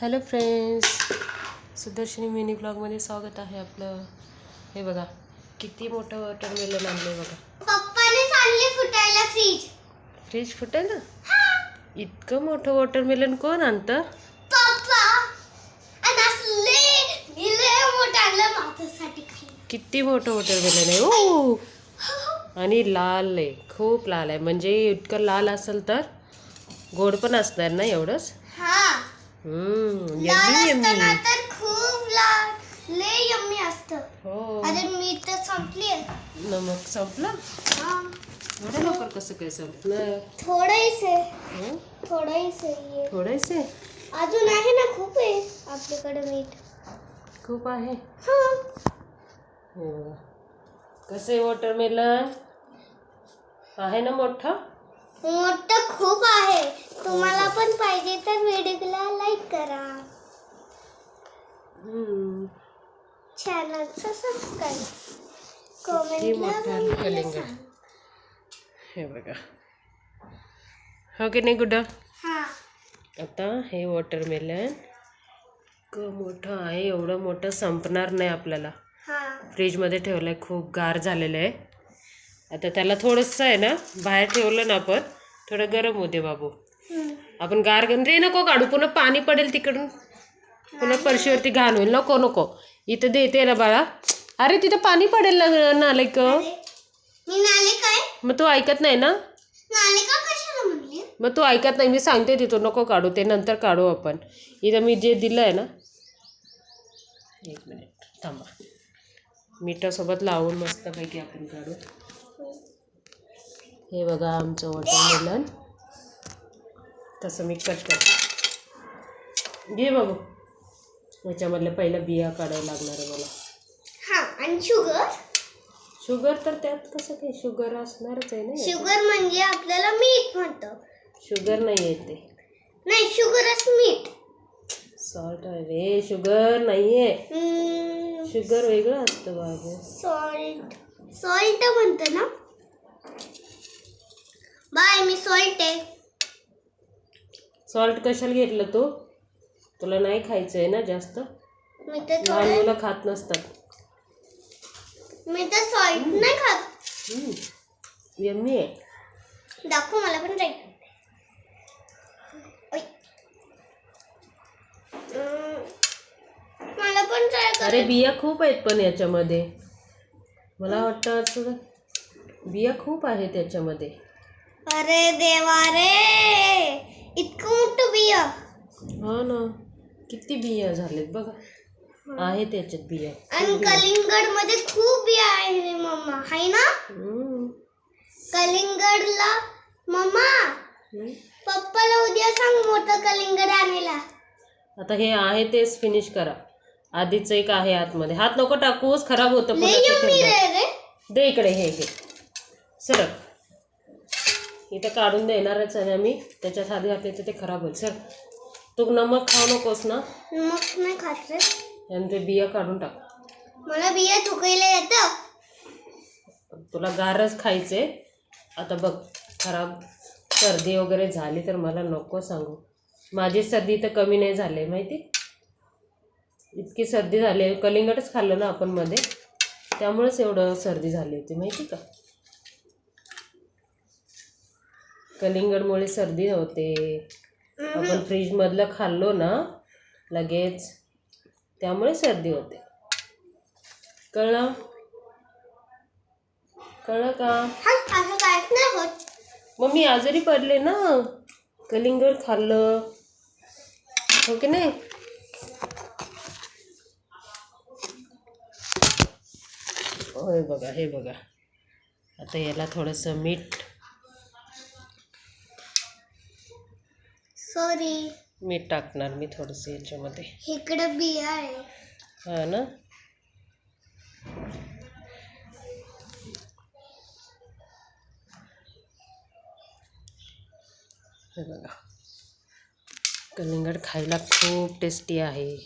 Hello friends Sudarshani mini ब्लॉगमध्ये स्वागत आहे आपलं. हे बघा किती मोठं वॉटरमेलन आणलं बघा. पप्पाने फुटायला फ्रीज फ्रीज फुटेल ना इतकं मोठं वॉटरमेलन कोण आणतं. किती मोठं वॉटरमेलन आहे ओ. आणि लाल आहे खूप लाल आहे. म्हणजे इतकं लाल असेल तर गोड पण असणार ना एवढंच? तर खूप लाल लय यम्मी। असतं हो। अरे मी तर संपली नमक संपलं? हा। एवढं लवकर कसं काय संपलं? थोडंच आहे हं? थोडंच आहे थोडंच आहे अजून आहे ना खूप आहे आपल्याकडे मीठ. खूप आहे? हा। हे। कसं आहे वॉटरमेलन आहे ना मोठं? मोठं खूप आहे. तुम्हाला पण पाहिजे तर व्हिडिओला लाईक करा. चॅनलचं सबस्क्राईब कमेंटला कलिंगड हे बघा. हो की नाही गुड्डा? हा. आता हे वॉटरमेलन मोठं आहे. एवढं मोठं संपणार नाही आपल्याला. हा. फ्रीजमध्ये ठेवलं आहे खूप गार झालेलं आहे. आता त्याला थोडंसं आहे ना बाहेर ठेवलं ना आपण थोडं गरम होते बाबू. आपण गार रे नको काढू पुन्हा पाणी पडेल तिकडून. पुन्हा परशीवरती घाण होईल. नको नको. इथं देते ना बाळा. अरे तिथं पाणी पडेल ना नालायक अरे, मी नाले काय मग तू ऐकत नाही ना? मग तू ऐकत नाही मी सांगते तिथं. नको काढू ते नंतर काढू आपण. इथं मी जे दिलं आहे ना एक मिनिट थांबा. मिठासोबत लावून मस्तपैकी आपण काढू. हे बघा आमचं वॉटरमेलन तसं मी कट करते. घे बाबू याच्यामधल्या पहिल्या बिया काढायला लागणार आहे मला. हा आणि शुगर शुगर तर त्यात कसं काय शुगर असणारच आहे ना. शुगर म्हणजे आपल्याला मीठ म्हणतं. शुगर नाही आहे ते. नाही शुगरच मीठ सॉल्ट आहे रे शुगर नाही आहे शुगर वेगळं असतं बाबू. सॉल्ट सॉल्ट म्हणतं ना? सॉल्ट आहे. सॉल्ट कशाला घेतलं तू? तुला नाही खायचं आहे ना जास्त? मी तर लहान थोडं मुलं खात नसतात. मी तर सॉल्ट नाही खात. यम्मी आहे. दाखव मला पण ट्राय मला पण ट्राय कर. अरे बिया खूप आहेत पण याच्यामध्ये. मला वाटतं असं बिया खूप आहेत याच्यामध्ये. अरे देवा रे इतकं मोठं बिया. हा ना किती बिया झालेत बघा. आहेत याच्यात बिया. आणि कलिंगडमध्ये खूप बिया आहे रे मम्मा हाय ना? हम्म. कलिंगडला मम्मा हम्म. पप्पाला उद्या सांग मोठं कलिंगड आणायला. आता हे आहे तेच फिनिश करा. आधीच एक आहे आतमध्ये. हात नको टाकूच खराब होतं. पुन्हा लय ते यम्मी ठेवलं. रे रे. दे इकडे हे घे सरक. इथं काढून देणारच आहे आम्ही. त्याच्यात आधी घातले तर ते खराब होईल. सर तू नमक खाऊ नकोस ना. मग नाही खात रे. आणि ते बिया काढून टाक. मला बिया चुकायला येतं. तुला गारच खायचे आता बघ खराब सर्दी वगैरे झाली तर मला नको सांगू. माझी सर्दी तर कमी नाही झाली माहिती? इतकी सर्दी झाली कलिंगडच खाल्लं ना आपण मध्ये. त्यामुळेच एवढं सर्दी झाली होती माहिती का? कलिंगडमुळे सर्दी होते. आपण फ्रीजमधलं खाल्लो ना लगेच त्यामुळे सर्दी होते. कळलं? कळलं का? मग मी आजारी पडले ना कलिंगड खाल्लं. हो की नाही? होय बघा हे बघा. आता याला थोडंसं मीठ सॉरी मीठ टाकणार मी थोडंसं याच्यामध्ये. इकडं बिया आहे. हा ना? हे बघा. कलिंगड खायला खूप टेस्टी आहे.